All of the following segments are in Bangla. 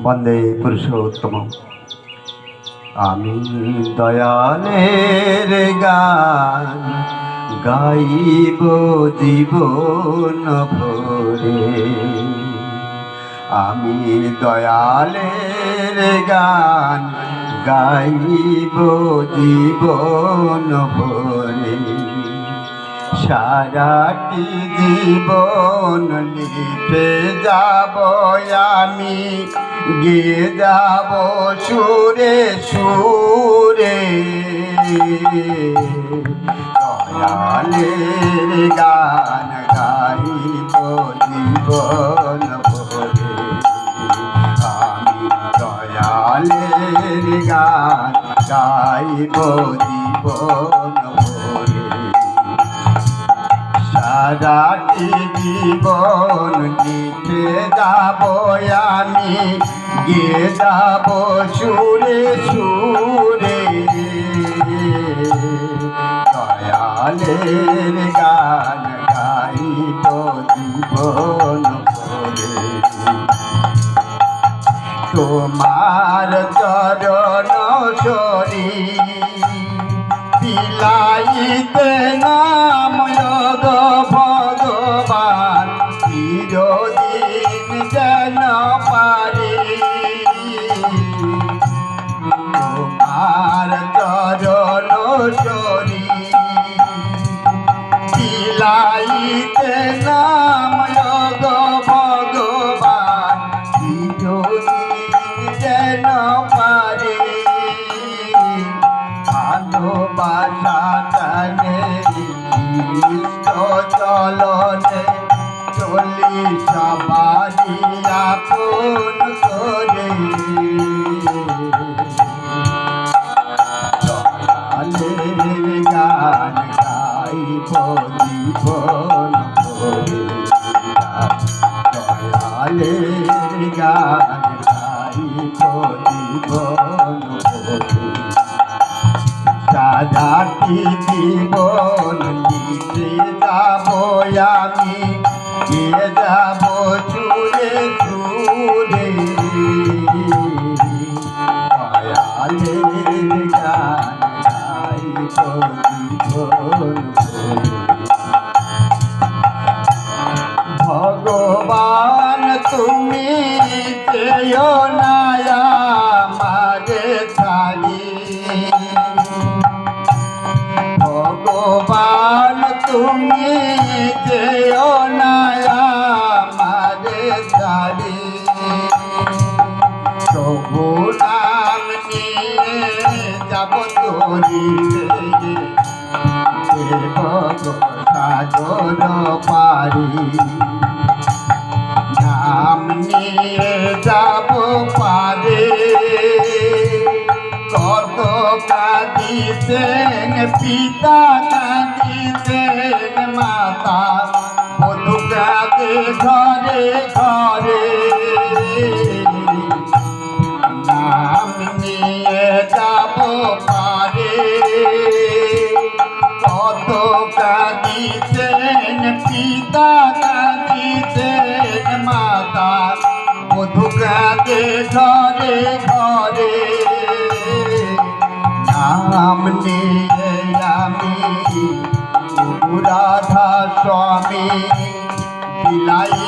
বন্দে পুরুষোত্তম। আমি দয়ালের গান গাইব জীবন ভরে। আমি দয়ালের গান গাইব জীবন ভরে। সারাটি জীবন লিখে যাব আমি? গিয়ে যাব সুরে সুরে। দয়ালের গান গাইব জীবন ভরে। আমি দয়ালের গান গাইব জীবন সারাটি জীবন লিখে যাব আমি। গিয়ে যাব সুরে সুরে। দয়ালের গান গাইব জীবন ভরে। তোমার বিলাইতে নাম যোগ ভগবান যেন পারি। ভালোবাসা ইষ্ট চলনে চলি সবারি আপন করে। গান গাইব জীবন দয়ালের গান গাইব জীবন সাজাটি জীবন লিখে যাব আমি গিয়ে যাব চুলে চুলে দয়ালের ভগবান তুমি যেও নায়া মারে ছাড়ি প্রভু নাম নিয়ে যাব পারি নাম নিয়ে কাঁদিতেন পিতা কাঁদিতেন মাতা বধু কাঁদে ঘরে ঘরে। নাম নিয়ে যাব পারে। কত কাঁদিতেন পিতা কাঁদিতেন মাতা বধু কাঁদে ঘরে ঘরে নাম নিয়ে আমি রাধা স্বামী বিলাইব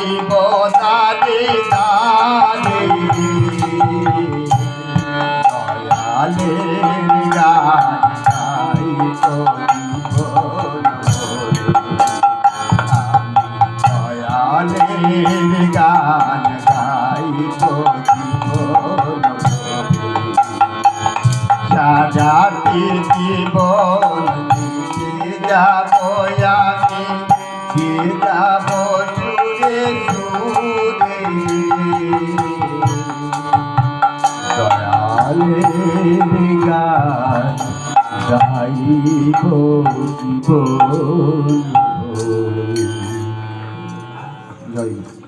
সাজাতি জীবন দিতে যাব আমি? কে যাব সুরে জয়।